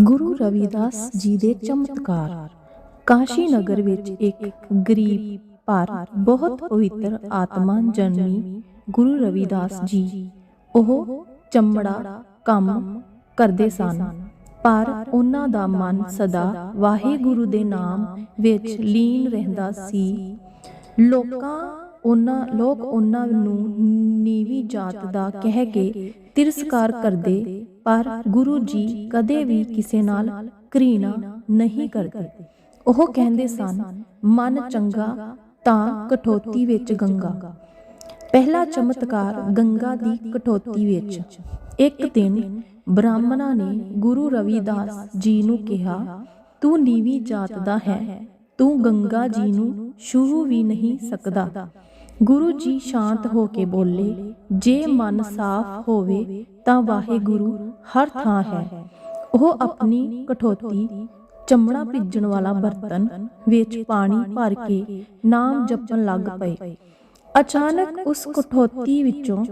ਗੁਰੂ ਰਵਿਦਾਸ ਜੀ ਦੇ ਚਮਤਕਾਰ। ਕਾਸ਼ੀ ਨਗਰ ਵਿੱਚ ਇੱਕ ਗਰੀਬ ਪਰ ਬਹੁਤ ਪਵਿੱਤਰ ਆਤਮਾ ਜਨਮੀ ਗੁਰੂ ਰਵਿਦਾਸ ਜੀ। ਉਹ ਚਮੜਾ ਕੰਮ ਕਰਦੇ ਸਨ, ਪਰ ਉਹਨਾਂ ਦਾ ਮਨ ਸਦਾ ਵਾਹਿਗੁਰੂ ਦੇ ਨਾਮ ਵਿੱਚ ਲੀਨ ਰਹਿੰਦਾ ਸੀ। ਲੋਕਾਂ ਉਹਨਾਂ, ਲੋਕ ਉਹਨਾਂ ਨੂੰ ਨੀਵੀਂ ਜਾਤ ਦਾ ਕਹਿ ਕੇ ਤਿਰਸਕਾਰ ਕਰਦੇ, ਪਰ ਗੁਰੂ ਜੀ ਕਦੇ ਵੀ ਕਿਸੇ ਨਾਲ ਘ੍ਰਿਣਾ ਨਹੀਂ ਕਰਦੇ। ਉਹ ਕਹਿੰਦੇ ਸਨ, ਮਨ ਚੰਗਾ ਤਾਂ ਕਠੋਤੀ ਵਿੱਚ ਗੰਗਾ। ਪਹਿਲਾ ਚਮਤਕਾਰ ਗੰਗਾ ਦੀ ਕਟੋਤੀ ਵਿੱਚ। ਇੱਕ ਦਿਨ ਬ੍ਰਾਹਮਣਾ ਨੇ ਗੁਰੂ ਰਵਿਦਾਸ ਜੀ ਨੂੰ ਕਿਹਾ, ਤੂੰ ਨੀਵੀਂ ਜਾਤ ਦਾ ਹੈ। ਤੂੰ ਗੰਗਾ ਜੀ ਨੂੰ ਛੂਹ ਵੀ ਨਹੀਂ ਸਕਦਾ। ਗੁਰੂ ਜੀ ਸ਼ਾਂਤ ਹੋ ਕੇ ਬੋਲੇ, ਜੇ ਮਨ ਸਾਫ਼ ਹੋਵੇ ਤਾਂ ਵਾਹਿਗੁਰੂ ਹਰ ਥਾਂ ਹੈ। ਉਹ ਆਪਣੀ ਕਠੋਤੀ, ਚਮੜਾ ਭਿੱਜਣ ਵਾਲਾ ਬਰਤਨ ਵਿੱਚ ਪਾਣੀ ਭਰ ਕੇ ਨਾਮ ਜਪਣ ਲੱਗ ਪਏ। ਅਚਾਨਕ ਉਸ ਕਠੋਤੀ ਵਿੱਚੋਂ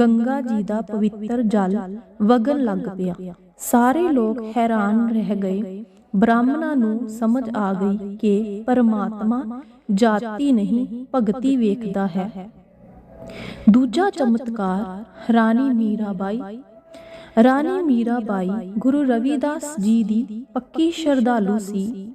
ਗੰਗਾ ਜੀ ਦਾ ਪਵਿੱਤਰ ਜਲ ਵਗਣ ਲੱਗ ਪਿਆ। ਸਾਰੇ ਲੋਕ ਹੈਰਾਨ ਰਹਿ ਗਏ ਬ੍ਰਾਹਮਣਾਂ ਨੂੰ ਸਮਝ ਆ ਗਈ ਕਿ ਪਰਮਾਤਮਾ ਜਾਤੀ ਨਹੀਂ, ਭਗਤੀ ਵੇਖਦਾ ਹੈ। ਦੂਜਾ ਚਮਤਕਾਰ ਰਾਣੀ ਮੀਰਾਬਾਈ। ਰਾਣੀ ਮੀਰਾਬਾਈ ਗੁਰੂ ਰਵਿਦਾਸ ਜੀ ਦੀ ਪੱਕੀ ਸ਼ਰਧਾਲੂ ਸੀ।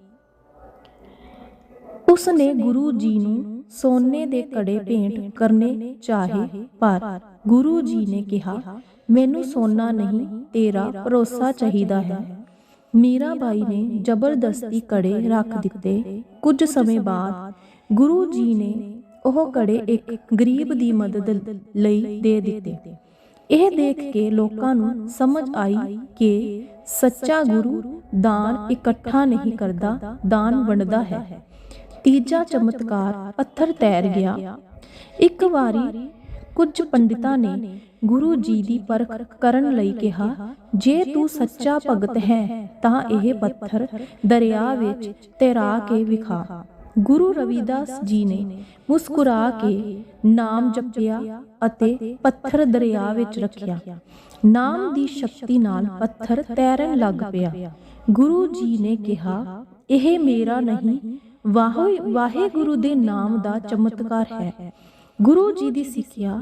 ਉਸ ਨੇ ਗੁਰੂ ਜੀ ਨੂੰ ਸੋਨੇ ਦੇ ਕੜੇ ਭੇਂਟ ਕਰਨੇ ਚਾਹੇ, ਪਰ ਗੁਰੂ ਜੀ ਨੇ ਕਿਹਾ, ਮੈਨੂੰ ਸੋਨਾ ਨਹੀਂ, ਤੇਰਾ ਭਰੋਸਾ ਚਾਹੀਦਾ ਹੈ। ਮੀਰਾਬਾਈ ਨੇ ਜ਼ਬਰਦਸਤੀ ਕੜੇ ਰੱਖ ਦਿੱਤੇ। ਕੁਝ ਸਮੇਂ ਬਾਅਦ ਗੁਰੂ ਜੀ ਨੇ ਉਹ ਕੜੇ ਇੱਕ ਗਰੀਬ ਦੀ ਮਦਦ ਲਈ ਦੇ ਦਿੱਤੇ। ਇਹ ਦੇਖ ਕੇ ਲੋਕਾਂ ਨੂੰ ਸਮਝ ਆਈ ਕਿ ਸੱਚਾ ਗੁਰੂ ਦਾਨ ਇਕੱਠਾ ਨਹੀਂ ਕਰਦਾ, ਦਾਨ ਵੰਡਦਾ ਹੈ। ਤੀਜਾ ਚਮਤਕਾਰ ਪੱਥਰ ਤੈਰ ਗਿਆ। ਇੱਕ ਵਾਰੀ ਕੁਝ ਪੰਡਿਤਾਂ ਨੇ ਗੁਰੂ ਜੀ ਦੀ ਪਰਖ ਕਰਨ ਲਈ ਕਿਹਾ, ਜੇ ਤੂੰ ਸੱਚਾ ਭਗਤ ਹੈ, ਤਾਂ ਇਹ ਪੱਥਰ ਦਰਿਆ ਵਿੱਚ ਤੈਰਾ ਕੇ ਵਿਖਾ। ਗੁਰੂ ਰਵਿਦਾਸ ਜੀ ਨੇ ਮੁਸਕਰਾ ਕੇ ਨਾਮ ਜਪਿਆ ਅਤੇ ਪੱਥਰ ਦਰਿਆ ਵਿੱਚ ਰੱਖਿਆ। ਨਾਮ ਦੀ ਸ਼ਕਤੀ ਨਾਲ ਪੱਥਰ ਤੈਰਨ ਲੱਗ ਪਿਆ। ਗੁਰੂ ਜੀ ਨੇ ਕਿਹਾ, ਇਹ ਮੇਰਾ ਨਹੀਂ ਵਾਹੇ ਵਾਹਿਗੁਰੂ ਦੇ ਨਾਮ ਦਾ ਚਮਤਕਾਰ ਹੈ। ਗੁਰੂ ਜੀ ਦੀ ਸਿੱਖਿਆ,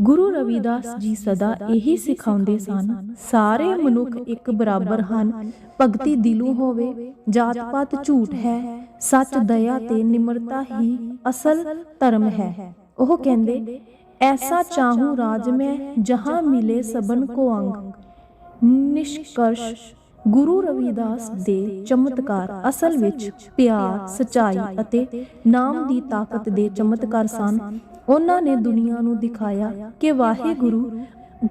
ਗੁਰੂ ਰਵਿਦਾਸ ਜੀ ਸਦਾ ਇਹੀ ਸਿਖਾਉਂਦੇ ਸਨ, ਸਾਰੇ ਮਨੁੱਖ ਇੱਕ ਬਰਾਬਰ ਹਨ, ਭਗਤੀ ਦਿਲੋਂ ਹੋਵੇ ਜਾਤ ਪਾਤ ਝੂਠ ਹੈ, ਸੱਚ, ਦਇਆ ਤੇ ਨਿਮਰਤਾ ਹੀ ਅਸਲ ਧਰਮ ਹੈ। ਉਹ ਕਹਿੰਦੇ, ਐਸਾ ਚਾਹੂੰ ਰਾਜ ਮੈਂ ਜਹਾਂ ਮਿਲੇ ਸਬਨ ਕੋ ਅੰਗ। ਨਿਸ਼ਕਰਸ਼ ਗੁਰੂ ਰਵਿਦਾਸ ਦੇ ਚਮਤਕਾਰ ਅਸਲ ਵਿੱਚ ਪਿਆਰ, ਸਚਾਈ ਅਤੇ ਨਾਮ ਦੀ ਤਾਕਤ ਦੇ ਚਮਤਕਾਰ ਸਨ। ਉਹਨਾਂ ਨੇ ਦੁਨੀਆ ਨੂੰ ਦਿਖਾਇਆ ਕਿ ਵਾਹਿਗੁਰੂ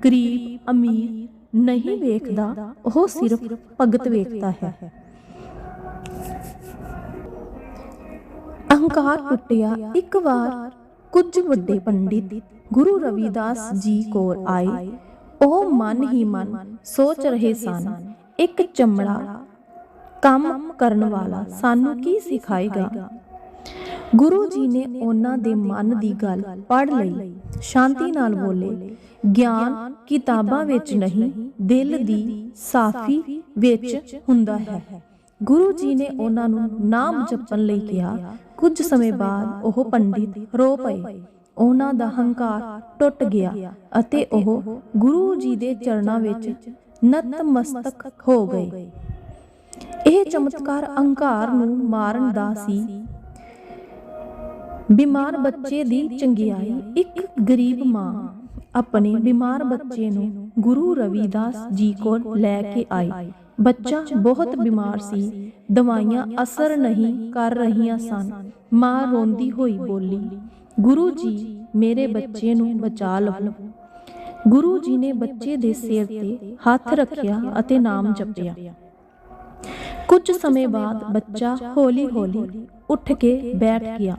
ਗਰੀਬ, ਅਮੀਰ ਨਹੀਂ ਵੇਖਦਾ, ਉਹ ਸਿਰਫ ਭਗਤ ਵੇਖਦਾ ਹੈ। ਅਹੰਕਾਰ ਟੁੱਟਿਆ। ਇੱਕ ਵਾਰ ਕੁਝ ਵੱਡੇ ਪੰਡਿਤ ਗੁਰੂ ਰਵਿਦਾਸ ਜੀ ਕੋਲ ਆਏ। ਉਹ ਮਨ ਹੀ ਮਨ ਸੋਚ ਰਹੇ ਸਨ, ਇੱਕ ਚਮੜਾ ਕੰਮ ਕਰਨ ਵਾਲਾ ਸਾਨੂੰ ਕੀ ਸਿਖਾਏਗਾ? ਗੁਰੂ ਜੀ ਨੇ ਉਹਨਾਂ ਦੇ ਮਨ ਦੀ ਗੱਲ ਪੜ੍ਹ ਲਈ, ਸ਼ਾਂਤੀ ਨਾਲ ਬੋਲੇ, ਗਿਆਨ ਕਿਤਾਬਾਂ ਵਿੱਚ ਨਹੀਂ, ਦਿਲ ਦੀ ਸਾਫੀ ਵਿੱਚ ਹੁੰਦਾ ਹੈ। ਗੁਰੂ ਜੀ ਨੇ ਉਹਨਾਂ ਨੂੰ ਨਾਮ ਜਪਣ ਲਈ ਕਿਹਾ। ਕੁਝ ਸਮੇਂ ਬਾਅਦ ਉਹ ਪੰਡਿਤ ਰੋ ਪਏ। ਉਹਨਾਂ ਦਾ ਹੰਕਾਰ ਟੁੱਟ ਗਿਆ ਅਤੇ ਉਹ ਗੁਰੂ ਜੀ ਦੇ ਚਰਨਾਂ ਵਿੱਚ ਨਤਮਸਤਕ ਹੋ ਗਏ। ਇਹ ਚਮਤਕਾਰ ਅਹੰਕਾਰ ਨੂੰ ਮਾਰਨ ਦਾ ਸੀ। ਬਿਮਾਰ ਬੱਚੇ ਦੀ ਚੰਗਿਆਈ, ਇੱਕ ਗਰੀਬ ਮਾਂ। ਆਪਣੇ ਬਿਮਾਰ ਬੱਚੇ ਨੂੰ ਗੁਰੂ ਰਵਿਦਾਸ ਜੀ ਕੋਲ ਲੈ ਕੇ ਆਈ। ਬੱਚਾ ਬਹੁਤ ਬਿਮਾਰ ਸੀ, ਦਵਾਈਆਂ ਅਸਰ ਨਹੀਂ ਕਰ ਰਹੀਆਂ ਸਨ। ਮਾਂ ਰੋਂਦੀ ਹੋਈ ਬੋਲੀ, ਗੁਰੂ ਜੀ, ਮੇਰੇ ਬੱਚੇ ਨੂੰ ਬਚਾ ਲਵੋ। ਗੁਰੂ ਜੀ ਨੇ ਬੱਚੇ ਦੇ ਸਿਰ ਤੇ ਹੱਥ ਰੱਖਿਆ ਅਤੇ ਨਾਮ ਜਪਿਆ। ਕੁਝ ਸਮੇਂ ਬਾਅਦ ਬੱਚਾ ਹੌਲੀ-ਹੌਲੀ ਉੱਠ ਕੇ ਬੈਠ ਗਿਆ।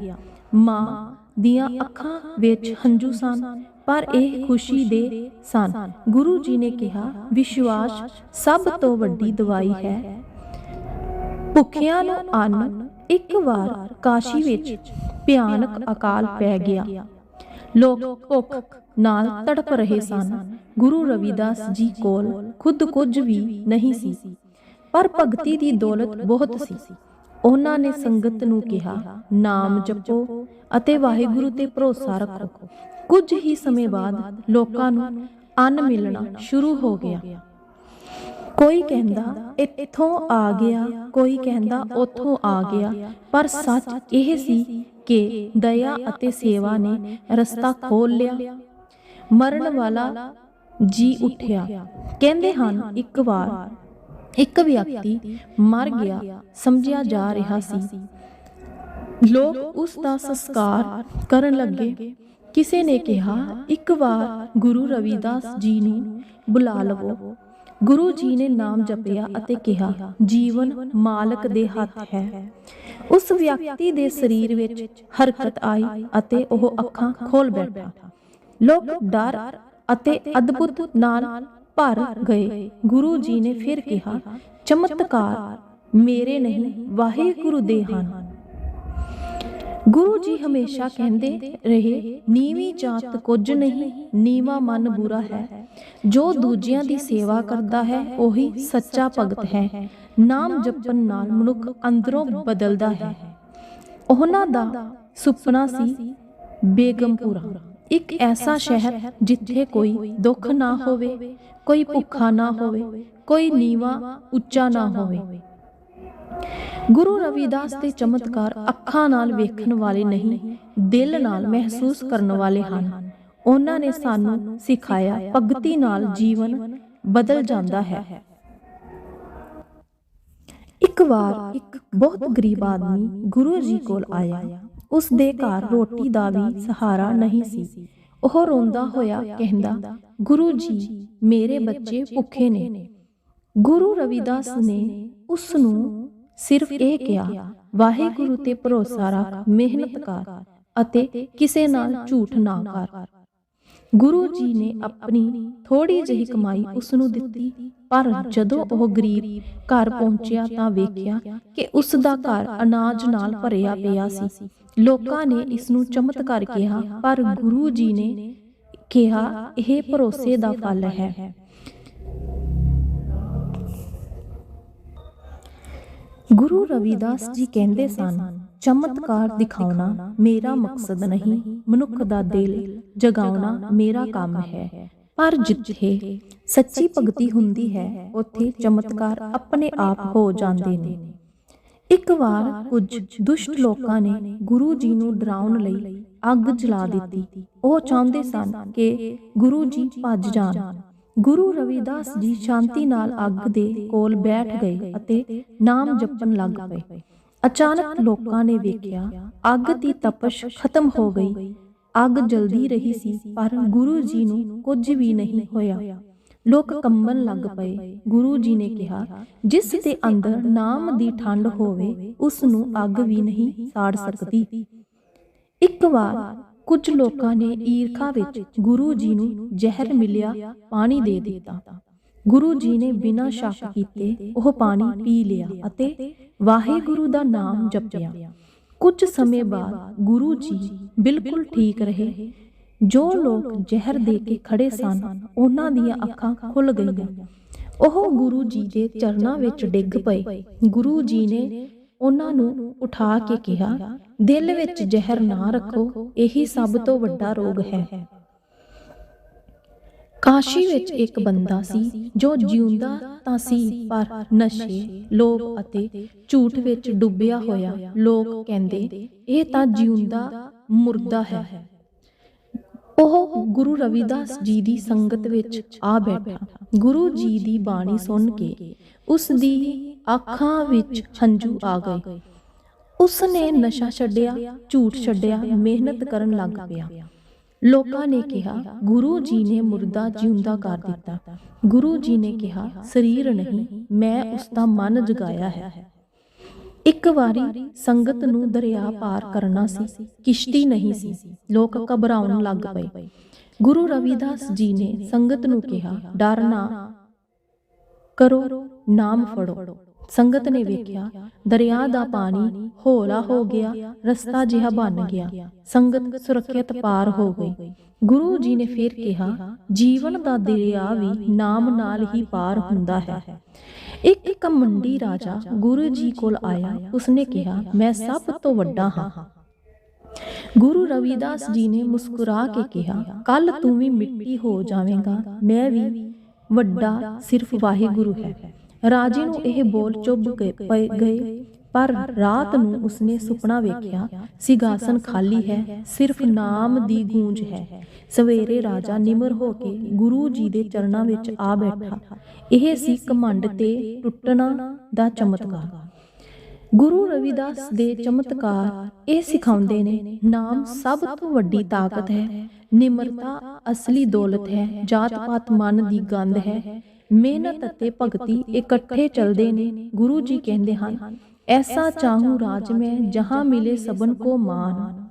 ਮਾਂ ਦੀਆਂ ਅੱਖਾਂ ਵਿੱਚ ਹੰਝੂ ਸਨ, ਪਰ ਇਹ ਖੁਸ਼ੀ ਦੇ ਸਨ। ਗੁਰੂ ਜੀ ਨੇ ਕਿਹਾ, ਵਿਸ਼ਵਾਸ ਸਭ ਤੋਂ ਵੱਡੀ ਦਵਾਈ ਹੈ। ਭੁੱਖਿਆਂ ਨੂੰ ਅੰਨ ਇੱਕ ਵਾਰ ਕਾਸ਼ੀ ਵਿੱਚ ਭਿਆਨਕ ਅਕਾਲ ਪੈ ਗਿਆ। ਲੋਕ ਭੁੱਖ ਨਾਲ ਤੜਪ ਰਹੇ ਸਨ। ਗੁਰੂ ਰਵਿਦਾਸ ਜੀ ਕੋਲ ਖੁਦ ਕੁਝ ਵੀ ਨਹੀਂ ਸੀ, ਪਰ ਭਗਤੀ ਦੀ ਦੌਲਤ ਬਹੁਤ ਸੀ। ਉਹਨਾਂ ਨੇ ਸੰਗਤ ਨੂੰ ਕਿਹਾ, ਨਾਮ ਜਪੋ ਅਤੇ ਵਾਹਿਗੁਰੂ ਤੇ ਭਰੋਸਾ ਰੱਖੋ। ਕੁਝ ਹੀ ਸਮੇਂ ਬਾਅਦ ਲੋਕਾਂ ਨੂੰ ਅੰਨ ਮਿਲਣਾ ਸ਼ੁਰੂ ਹੋ ਗਿਆ। ਕੋਈ ਕਹਿੰਦਾ, ਇੱਥੋਂ ਆ ਗਿਆ, ਕੋਈ ਕਹਿੰਦਾ, ਉੱਥੋਂ ਆ ਗਿਆ। ਪਰ ਸੱਚ ਇਹ ਸੀ ਕਿ ਦਇਆ ਅਤੇ ਸੇਵਾ ਨੇ ਰਸਤਾ ਖੋਲ ਲਿਆ। ਮਰਨ ਵਾਲਾ ਜੀ ਉੱਠਿਆ। ਕਹਿੰਦੇ ਹਨ, ਇੱਕ ਵਾਰ। ਇੱਕ ਵਿਅਕਤੀ ਮਰ ਗਿਆ, ਸਮਝਿਆ ਜਾ ਰਿਹਾ ਸੀ। ਲੋਕ ਉਸ ਦਾ ਸੰਸਕਾਰ ਕਰਨ ਲੱਗੇ। ਕਿਸੇ ਨੇ ਕਿਹਾ, ਇੱਕ ਵਾਰ ਗੁਰੂ ਰਵਿਦਾਸ ਜੀ ਨੂੰ ਬੁਲਾ ਲਵੋ। ਗੁਰੂ ਜੀ ਨੇ ਨਾਮ ਜਪਿਆ ਅਤੇ ਕਿਹਾ, ਜੀਵਨ ਮਾਲਕ ਦੇ ਹੱਥ ਹੈ। ਉਸ ਵਿਅਕਤੀ ਦੇ ਸਰੀਰ ਵਿੱਚ ਹਰਕਤ ਆਈ ਅਤੇ ਉਹ ਅੱਖਾਂ ਖੋਲ ਬੈਠਾ। ਲੋਕ ਡਰ ਅਤੇ ਅਦਭੁਤ ਨਾਲ ਭਰ ਗਏ। ਗੁਰੂ ਜੀ ਨੇ ਫਿਰ ਕਿਹਾ, ਚਮਤਕਾਰ, ਮੇਰੇ ਨਹੀਂ, ਵਾਹਿਗੁਰੂ ਦੇ ਹਨ। ਗੁਰੂ ਜੀ ਹਮੇਸ਼ਾ ਕਹਿੰਦੇ ਰਹੇ, ਨੀਵੀਂ ਜਾਤ ਕੁਝ ਨਹੀਂ, ਨੀਵਾ ਮਨ ਬੁਰਾ ਹੈ। ਜੋ ਦੂਜਿਆਂ ਦੀ ਸੇਵਾ ਕਰਦਾ ਹੈ, ਉਹੀ ਸੱਚਾ ਭਗਤ ਹੈ। ਨਾਮ ਜਪਣ ਨਾਲ ਮਨੁੱਖ ਅੰਦਰੋਂ ਬਦਲਦਾ ਹੈ। ਉਹਨਾਂ ਦਾ ਸੁਪਨਾ ਸੀ ਬੇਗਮਪੁਰਾ। ਇੱਕ ਐਸਾ ਸ਼ਹਿਰ ਜਿੱਥੇ ਕੋਈ ਦੁੱਖ ਨਾ ਹੋਵੇ, ਕੋਈ ਭੁੱਖਾ ਨਾ ਹੋਵੇ, ਕੋਈ ਨੀਵਾ ਉੱਚਾ ਨਾ ਹੋਵੇ। ਗੁਰੂ ਰਵਿਦਾਸ ਦੇ ਚਮਤਕਾਰ ਅੱਖਾਂ ਨਾਲ ਵੇਖਣ ਵਾਲੇ ਨਹੀਂ, ਦਿਲ ਨਾਲ ਮਹਿਸੂਸ ਕਰਨ ਵਾਲੇ ਹਨ। ਉਹਨਾਂ ਨੇ ਸਾਨੂੰ ਸਿਖਾਇਆ ਭਗਤੀ ਨਾਲ ਜੀਵਨ ਬਦਲ ਜਾਂਦਾ ਹੈ। ਇੱਕ ਵਾਰ ਇੱਕ ਬਹੁਤ ਗਰੀਬ ਆਦਮੀ ਗੁਰੂ ਜੀ ਕੋਲ ਆਇਆ। ਉਸ ਦੇ ਘਰ ਰੋਟੀ ਦਾ ਵੀ ਸਹਾਰਾ ਨਹੀਂ ਸੀ। ਉਹ ਰੋਂਦਾ ਹੋਇਆ ਕਹਿੰਦਾ ਗੁਰੂ ਜੀ ਮੇਰੇ ਬੱਚੇ ਭੁੱਖੇ ਨੇ। ਗੁਰੂ ਰਵਿਦਾਸ ਨੇ ਉਸ ਨੂੰ ਸਿਰਫ ਇਹ ਕਿਹਾ ਵਾਹਿਗੁਰੂ ਤੇ ਭਰੋਸਾ ਰੱਖ ਮਿਹਨਤ ਕਰ ਅਤੇ ਕਿਸੇ ਨਾਲ ਝੂਠ ਨਾ ਕਰ। ਗੁਰੂ ਜੀ ਨੇ ਆਪਣੀ ਥੋੜੀ ਜਿਹੀ ਕਮਾਈ ਉਸ ਨੂੰ ਦਿੱਤੀ ਪਰ ਜਦੋਂ ਉਹ ਗਰੀਬ ਘਰ ਪਹੁੰਚਿਆ ਤਾਂ ਵੇਖਿਆ ਕਿ ਉਸ ਦਾ ਘਰ ਅਨਾਜ ਨਾਲ ਭਰਿਆ ਪਿਆ ਸੀ। ਲੋਕਾਂ ਨੇ ਇਸ ਨੂੰ ਚਮਤਕਾਰ ਕਿਹਾ ਪਰ ਗੁਰੂ ਜੀ ਨੇ ਕਿਹਾ ਇਹ ਭਰੋਸੇ ਦਾ ਫਲ ਹੈ। ਗੁਰੂ ਰਵਿਦਾਸ ਜੀ ਕਹਿੰਦੇ ਸਨ ਚਮਤਕਾਰ ਦਿਖਾਉਣਾ ਮੇਰਾ ਮਕਸਦ ਨਹੀਂ ਮਨੁੱਖ ਦਾ ਦਿਲ ਜਗਾਉਣਾ ਮੇਰਾ ਕੰਮ ਹੈ। ਪਰ ਜਿੱਥੇ ਸੱਚੀ ਭਗਤੀ ਹੁੰਦੀ ਹੈ ਉੱਥੇ ਚਮਤਕਾਰ ਆਪਣੇ ਆਪ ਹੋ ਜਾਂਦੇ ਨੇ। ਇੱਕ ਵਾਰ ਕੁਝ ਦੁਸ਼ਟ ਲੋਕਾਂ ਨੇ ਗੁਰੂ ਜੀ ਨੂੰ ਡਰਾਉਣ ਲਈ ਅੱਗ ਜਲਾ ਦਿੱਤੀ। ਉਹ ਚਾਹੁੰਦੇ ਸਨ ਕਿ ਗੁਰੂ ਜੀ ਭੱਜ ਜਾਣ। ਗੁਰੂ ਰਵਿਦਾਸ ਜੀ ਸ਼ਾਂਤੀ ਨਾਲ ਅੱਗ ਦੇ ਕੋਲ ਬੈਠ ਗਏ ਅਤੇ ਨਾਮ ਜਪਣ ਲੱਗ ਪਏ। ਅਚਾਨਕ ਲੋਕਾਂ ਨੇ ਵੇਖਿਆ ਅੱਗ ਦੀ ਤਪਸ਼ ਖਤਮ ਹੋ ਗਈ। ਅੱਗ ਜਲਦੀ ਰਹੀ ਸੀ ਪਰ ਗੁਰੂ ਜੀ ਨੂੰ ਕੁਝ ਵੀ ਨਹੀਂ ਹੋਇਆ। ਲੋਕ ਕੰਬਣ ਲੱਗ ਪਏ। ਗੁਰੂ ਜੀ ਨੇ ਕਿਹਾ, ਜਿਸ ਦੇ ਅੰਦਰ ਨਾਮ ਦੀ ਠੰਡ ਹੋਵੇ ਉਸ ਨੂੰ ਅੱਗ ਵੀ ਨਹੀਂ ਸਾੜ ਸਕਦੀ। ਇੱਕ ਵਾਰ ਕੁਝ ਲੋਕਾਂ ਨੇ ਈਰਖਾ ਵਿੱਚ ਗੁਰੂ ਜੀ ਨੂੰ ਜ਼ਹਿਰ ਮਿਲਿਆ, ਪਾਣੀ ਦੇ ਦਿੱਤਾ। ਗੁਰੂ ਜੀ ਨੇ ਬਿਨਾਂ ਸ਼ੱਕ ਕੀਤੇ ਉਹ ਪਾਣੀ ਪੀ ਲਿਆ ਅਤੇ ਵਾਹਿਗੁਰੂ ਦਾ ਨਾਮ ਜਪਿਆ। ਕੁਝ ਸਮੇਂ ਬਾਅਦ ਗੁਰੂ ਜੀ ਬਿਲਕੁਲ ਠੀਕ ਰਹੇ। ਜੋ ਲੋਕ ਜ਼ਹਿਰ ਦੇ ਕੇ ਖੜੇ ਸਨ ਉਹਨਾਂ ਦੀਆਂ ਅੱਖਾਂ ਖੁੱਲ ਗਈਆਂ। ਉਹ ਗੁਰੂ ਜੀ ਦੇ ਚਰਨਾਂ ਵਿੱਚ ਡਿੱਗ ਪਏ। ਗੁਰੂ ਜੀ ਨੇ ਉਹਨਾਂ ਨੂੰ ਉਠਾ ਕੇ ਕਿਹਾ ਦਿਲ ਵਿੱਚ ਜ਼ਹਿਰ ਨਾ ਰੱਖੋ ਇਹੀ ਸਭ ਤੋਂ ਵੱਡਾ ਰੋਗ ਹੈ। ਕਾਸ਼ੀ ਵਿੱਚ ਇੱਕ ਬੰਦਾ ਸੀ ਜੋ ਜਿਉਂਦਾ ਤਾਂ ਸੀ ਪਰ ਨਸ਼ੇ ਲੋਭ ਅਤੇ ਝੂਠ ਵਿੱਚ ਡੁੱਬਿਆ ਹੋਇਆ। ਲੋਕ ਕਹਿੰਦੇ ਇਹ ਤਾਂ ਜਿਉਂਦਾ ਮੁਰਦਾ ਹੈ। ਉਹ ਗੁਰੂ ਰਵਿਦਾਸ ਜੀ ਦੀ ਸੰਗਤ ਵਿੱਚ ਆ ਬੈਠਾ। ਗੁਰੂ ਜੀ ਦੀ ਬਾਣੀ ਸੁਣ ਕੇ ਉਸ ਦੀ ਅੱਖਾਂ ਵਿੱਚ ਹੰਝੂ ਆ ਗਏ। ਉਸ ਨੇ ਨਸ਼ਾ ਛੱਡਿਆ, ਝੂਠ ਛੱਡਿਆ, ਮਿਹਨਤ ਕਰਨ ਲੱਗ ਪਿਆ। ਲੋਕਾਂ ਨੇ ਕਿਹਾ, ਗੁਰੂ ਜੀ ਨੇ ਮੁਰਦਾ ਜਿਉਂਦਾ ਕਰ ਦਿੱਤਾ। ਗੁਰੂ ਜੀ ਨੇ ਕਿਹਾ, ਸਰੀਰ ਨਹੀਂ, ਮੈਂ ਉਸ ਦਾ ਮਨ ਜਗਾਇਆ ਹੈ। ਇੱਕ ਵਾਰੀ ਸੰਗਤ ਨੂੰ ਦਰਿਆ ਪਾਰ ਕਰਨਾ ਸੀ, ਕਿਸ਼ਤੀ ਨਹੀਂ ਸੀ, ਲੋਕ ਘਬਰਾਉਣ ਲੱਗ ਪਏ। ਗੁਰੂ ਰਵਿਦਾਸ ਜੀ ਨੇ ਸੰਗਤ ਨੂੰ ਕਿਹਾ, ਡਰ ਨਾ ਕਰੋ, ਨਾਮ ਫੜੋ। ਸੰਗਤ ਨੇ ਵੇਖਿਆ, ਦਰਿਆ ਦਾ ਪਾਣੀ ਹੌਲਾ ਹੋ ਗਿਆ, ਰਸਤਾ ਜਿਹਾ ਬਣ ਗਿਆ। ਸੰਗਤ ਸੁਰੱਖਿਅਤ ਪਾਰ ਹੋ ਗਈ। ਗੁਰੂ ਜੀ ਨੇ ਫਿਰ ਕਿਹਾ, ਜੀਵਨ ਦਾ ਦਰਿਆ ਵੀ ਨਾਮ ਨਾਲ ਹੀ ਪਾਰ ਹੁੰਦਾ ਹੈ। ਇੱਕ ਕਮੰਡੀ ਰਾਜਾ ਗੁਰੂ ਜੀ ਕੋਲ ਆਇਆ। ਉਸਨੇ ਕਿਹਾ, ਮੈਂ ਸਭ ਤੋਂ ਵੱਡਾ ਹਾਂ। ਗੁਰੂ ਰਵਿਦਾਸ ਜੀ ਨੇ ਮੁਸਕਰਾ ਕੇ ਕਿਹਾ, ਕੱਲ ਤੂੰ ਵੀ ਮਿੱਟੀ ਹੋ ਜਾਵੇਂਗਾ। ਮੈਂ ਵੀ ਵੱਡਾ ਸਿਰਫ ਵਾਹਿਗੁਰੂ ਹੈ। ਰਾਜੇ ਨੂੰ ਇਹ ਬੋਲ ਚੁੱਭ ਗਏ। ਪਰ ਰਾਤ ਨੂੰ ਉਸਨੇ ਸੁਪਨਾ ਵੇਖਿਆ ਸਿੰਘਾਸਨ ਖਾਲੀ ਹੈ, ਸਿਰਫ ਨਾਮ ਦੀ ਗੂੰਜ ਹੈ। ਸਵੇਰੇ ਰਾਜਾ ਨਿਮਰ ਹੋ ਕੇ ਗੁਰੂ ਜੀ ਦੇ ਚਰਨਾਂ ਵਿੱਚ ਆ ਬੈਠਾ। ਇਹ ਸੀ ਕਮੰਡ ਤੇ ਟੁੱਟਣਾ ਦਾ ਚਮਤਕਾਰ। ਗੁਰੂ ਰਵਿਦਾਸ ਦੇ ਚਮਤਕਾਰ ਇਹ ਸਿਖਾਉਂਦੇ ਨੇ, ਨਾਮ ਸਭ ਤੋਂ ਵੱਡੀ ਤਾਕਤ ਹੈ, ਨਿਮਰਤਾ ਅਸਲੀ ਦੌਲਤ ਹੈ ਜਾਤ ਪਾਤ ਮਨ ਦੀ ਗੰਧ ਹੈ, ਮਿਹਨਤ ਅਤੇ ਭਗਤੀ ਇਕੱਠੇ ਚੱਲਦੇ ਨੇ, ਗੁਰੂ ਜੀ ਕਹਿੰਦੇ ਹਨ। ਐਸਾ ਚਾਹੂੰ ਰਾਜ ਮੈਂ ਜਹਾਂ ਮਿਲੇ ਸਬਨ ਕੋ ਮਾਨ